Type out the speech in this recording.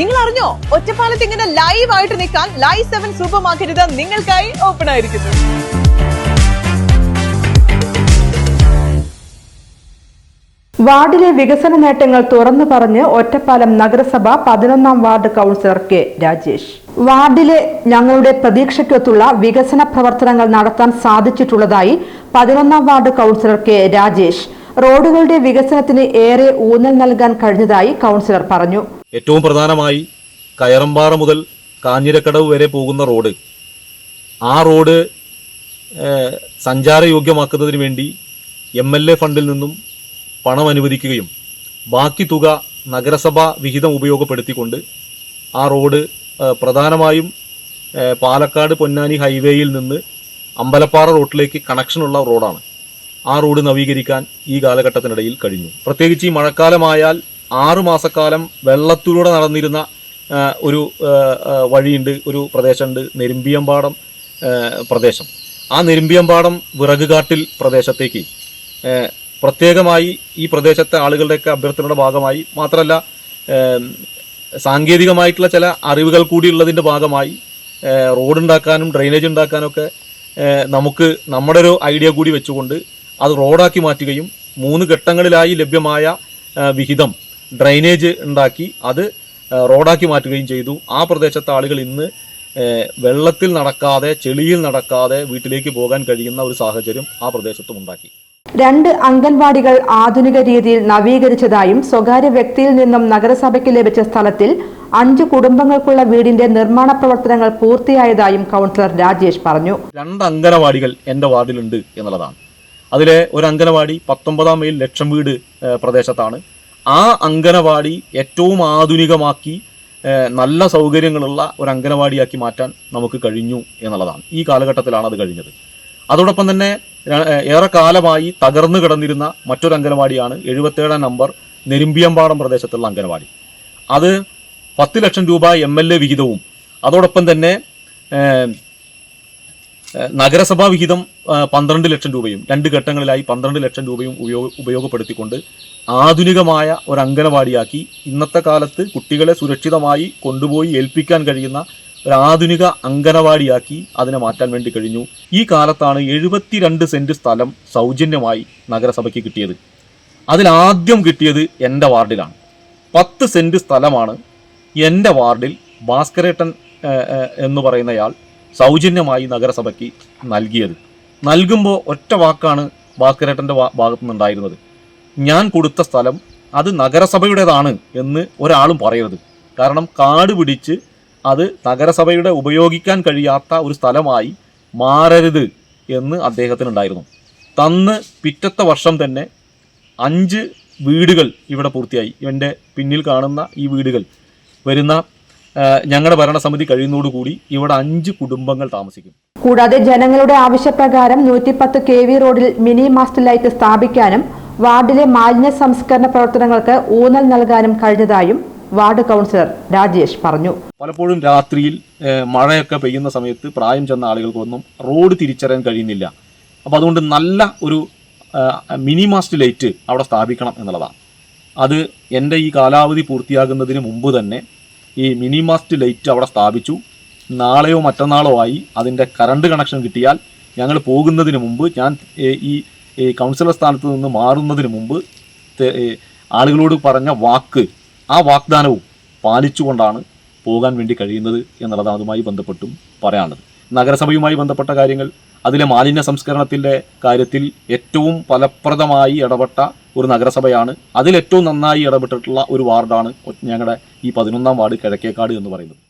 നിങ്ങൾ അറിഞ്ഞോ ഒറ്റപ്പാലത്ത് ഇങ്ങനെ ലൈവ് ആയിട്ട് നിൽക്കാൻ ലൈവ് സെവൻ സൂപ്പർ മാർക്കറ്റ് നിങ്ങൾക്കായി ഓപ്പൺ ആയിരിക്കുന്നു. വാർഡിലെ വികസന നേട്ടങ്ങൾ തുറന്നു പറഞ്ഞ് ഒറ്റപ്പാലം നഗരസഭ പതിനൊന്നാം വാർഡ് കൗൺസിലർ കെ രാജേഷ്. വാർഡിലെ ഞങ്ങളുടെ പ്രതീക്ഷയ്ക്കൊത്തുള്ള വികസന പ്രവർത്തനങ്ങൾ നടത്താൻ സാധിച്ചിട്ടുള്ളതായി പതിനൊന്നാം വാർഡ് കൗൺസിലർ കെ രാജേഷ്. റോഡുകളുടെ വികസനത്തിന് ഏറെ ഊന്നൽ നൽകാൻ കഴിഞ്ഞതായി കൗൺസിലർ പറഞ്ഞു. ഏറ്റവും പ്രധാനമായി കയറമ്പാറ മുതൽ കാഞ്ഞിരക്കടവ് വരെ പോകുന്ന റോഡ്. ആ റോഡ് സഞ്ചാരയോഗ്യമാക്കുന്നതിന് വേണ്ടി എം എൽ എ ഫണ്ടിൽ നിന്നും പണം അനുവദിക്കുകയും ബാക്കി തുക നഗരസഭ വിഹിതം ഉപയോഗപ്പെടുത്തിക്കൊണ്ട് ആ റോഡ് പ്രധാനമായും പാലക്കാട് പൊന്നാനി ഹൈവേയിൽ നിന്ന് അമ്പലപ്പാറ റോട്ടിലേക്ക് കണക്ഷനുള്ള റോഡാണ്. ആ റോഡ് നവീകരിക്കാൻ ഈ കാലഘട്ടത്തിനിടയിൽ കഴിഞ്ഞു. പ്രത്യേകിച്ച് ഈ മഴക്കാലമായാൽ ആറു മാസക്കാലം വെള്ളത്തിലൂടെ നടന്നിരുന്ന ഒരു വഴിയുണ്ട് ഒരു പ്രദേശമുണ്ട് നെരുമ്പിയമ്പാടം പ്രദേശം. ആ നെരുമ്പിയമ്പാടം വിറകുകാട്ടിൽ പ്രദേശത്തേക്ക്. പ്രത്യേകമായി ഈ പ്രദേശത്തെ ആളുകളുടെയൊക്കെ അഭ്യർത്ഥനയുടെ ഭാഗമായി മാത്രമല്ല സാങ്കേതികമായിട്ടുള്ള ചില അറിവുകൾ കൂടി ഉള്ളതിന്റെ ഭാഗമായി റോഡുണ്ടാക്കാനും ഡ്രെയിനേജ് ഉണ്ടാക്കാനൊക്കെ നമുക്ക് നമ്മുടെ ഒരു ഐഡിയ കൂടി വെച്ചുകൊണ്ട് അത് റോഡാക്കി മാറ്റുകയും മൂന്ന് ഘട്ടങ്ങളിലായി ലഭ്യമായ വിഹിതം ഡ്രൈനേജ് ഉണ്ടാക്കി അത് റോഡാക്കി മാറ്റുകയും ചെയ്തു. ആ പ്രദേശത്തെ ആളുകൾ ഇന്ന് വെള്ളത്തിൽ നടക്കാതെ ചെളിയിൽ നടക്കാതെ വീട്ടിലേക്ക് പോകാൻ കഴിയുന്ന ഒരു സാഹചര്യം ആ പ്രദേശത്തും ഉണ്ടാക്കി. രണ്ട് അംഗൻവാടികൾ ആധുനിക രീതിയിൽ നവീകരിച്ചതായും സ്വകാര്യ വ്യക്തിയിൽ നിന്നും നഗരസഭയ്ക്ക് ലഭിച്ച സ്ഥലത്തിൽ അഞ്ച് കുടുംബങ്ങൾക്കുള്ള വീടിന്റെ നിർമ്മാണ പ്രവർത്തനങ്ങൾ പൂർത്തിയായതായും കൗൺസിലർ രാജേഷ് പറഞ്ഞു. രണ്ട് അംഗനവാടികൾ എന്റെ വാർഡിലുണ്ട് എന്നുള്ളതാണ്. അതിലെ ഒരു അംഗനവാടി പത്തൊമ്പതാം മൈൽ ലക്ഷം വീട് പ്രദേശത്താണ്. ആ അങ്കനവാടി ഏറ്റവും ആധുനികമാക്കി നല്ല സൗകര്യങ്ങളുള്ള ഒരു അങ്കനവാടിയാക്കി മാറ്റാൻ നമുക്ക് കഴിഞ്ഞു എന്നുള്ളതാണ്. ഈ കാലഘട്ടത്തിലാണ് അത് കഴിഞ്ഞത്. അതോടൊപ്പം തന്നെ ഏറെക്കാലമായി ഏറെ കാലമായി തകർന്നു കിടന്നിരുന്ന മറ്റൊരു അങ്കനവാടിയാണ് എഴുപത്തേഴാം നമ്പർ നെരുമ്പിയമ്പാടം പ്രദേശത്തുള്ള അങ്കനവാടി അത് പത്ത് ലക്ഷം രൂപ എം എൽ എ വിഹിതവും. അതോടൊപ്പം തന്നെ നഗരസഭാ വിഹിതം പന്ത്രണ്ട് ലക്ഷം രൂപയും രണ്ട് ഘട്ടങ്ങളിലായി പന്ത്രണ്ട് ലക്ഷം രൂപയും ഉപയോഗ ഉപയോഗപ്പെടുത്തിക്കൊണ്ട് ആധുനികമായ ഒരു അംഗനവാടിയാക്കി ഇന്നത്തെ കാലത്ത് കുട്ടികളെ സുരക്ഷിതമായി കൊണ്ടുപോയി ഏൽപ്പിക്കാൻ കഴിയുന്ന ഒരു ആധുനിക അംഗനവാടിയാക്കി അതിനെ മാറ്റാൻ വേണ്ടി കഴിഞ്ഞു. ഈ കാലത്താണ് എഴുപത്തിരണ്ട് സെന്റ് സ്ഥലം സൗജന്യമായി നഗരസഭയ്ക്ക് കിട്ടിയത്. അതിലാദ്യം കിട്ടിയത് എന്റെ വാർഡിലാണ്. പത്ത് സെന്റ് സ്ഥലമാണ് എന്റെ വാർഡിൽ ഭാസ്കരേട്ടൻ എന്ന് പറയുന്നയാൾ സൗജന്യമായി നഗരസഭയ്ക്ക് നൽകിയത്. നൽകുമ്പോൾ ഒറ്റ വാക്കാണ് ഭാസ്കരേട്ടന്റെ വാ- ഭാഗത്തു നിന്നുണ്ടായിരുന്നത് ഞാൻ കൊടുത്ത സ്ഥലം അത് നഗരസഭയുടേതാണ് എന്ന് ഒരാളും പറയരുത്. കാരണം കാട് പിടിച്ച് അത് നഗരസഭയുടെ ഉപയോഗിക്കാൻ കഴിയാത്ത ഒരു സ്ഥലമായി മാറരുത് എന്ന് അദ്ദേഹത്തിനുണ്ടായിരുന്നു. തന്ന് പിറ്റത്തെ വർഷം തന്നെ അഞ്ച് വീടുകൾ ഇവിടെ പൂർത്തിയായി. എന്റെ പിന്നിൽ കാണുന്ന ഈ വീടുകൾ വരുന്ന ഞങ്ങളുടെ ഭരണസമിതി കഴിയുന്നതോടുകൂടി ഇവിടെ അഞ്ച് കുടുംബങ്ങൾ താമസിക്കും. കൂടാതെ ജനങ്ങളുടെ ആവശ്യപ്രകാരം നൂറ്റിപ്പത്ത് കെ വി റോഡിൽ മിനി മാസ്റ്റർ ലൈറ്റ് സ്ഥാപിക്കാനും വാർഡിലെ മാലിന്യ സംസ്കരണ പ്രവർത്തനങ്ങൾക്ക് ഊന്നൽ നൽകാനും കഴിഞ്ഞതായും വാർഡ് കൗൺസിലർ രാജേഷ് പറഞ്ഞു. പലപ്പോഴും രാത്രിയിൽ മഴയൊക്കെ പെയ്യുന്ന സമയത്ത് പ്രായം ചെന്ന ആളുകൾക്കൊന്നും റോഡ് തിരിച്ചറിയാൻ കഴിയുന്നില്ല. അപ്പോൾ അതുകൊണ്ട് നല്ല ഒരു മിനി മാസ്റ്റ് ലൈറ്റ് അവിടെ സ്ഥാപിക്കണം എന്നുള്ളതാണ്. അത് എന്റെ ഈ കാലാവധി പൂർത്തിയാകുന്നതിന് മുമ്പ് തന്നെ ഈ മിനി മാസ്റ്റ് ലൈറ്റ് അവിടെ സ്ഥാപിച്ചു. നാളെയോ മറ്റന്നാളോ ആയി അതിന്റെ കറണ്ട് കണക്ഷൻ കിട്ടിയാൽ ഞങ്ങൾ പോകുന്നതിന് മുമ്പ് ഞാൻ ഈ കൗൺസിലർ സ്ഥാനത്ത് നിന്ന് മാറുന്നതിന് മുമ്പ് ആളുകളോട് പറഞ്ഞ വാക്ക് ആ വാഗ്ദാനവും പാലിച്ചുകൊണ്ടാണ് പോകാൻ വേണ്ടി കഴിയുന്നത് എന്നുള്ളതാണ് അതുമായി ബന്ധപ്പെട്ടും പറയാനുള്ളത്. നഗരസഭയുമായി ബന്ധപ്പെട്ട കാര്യങ്ങൾ അതിലെ മാലിന്യ സംസ്കരണത്തിന്റെ കാര്യത്തിൽ ഏറ്റവും ഫലപ്രദമായി ഇടപെട്ട ഒരു നഗരസഭയാണ്. അതിലേറ്റവും നന്നായി ഇടപെട്ടിട്ടുള്ള ഒരു വാർഡാണ് ഞങ്ങളുടെ ഈ പതിനൊന്നാം വാർഡ് കിഴക്കേക്കാട് എന്ന് പറയുന്നത്.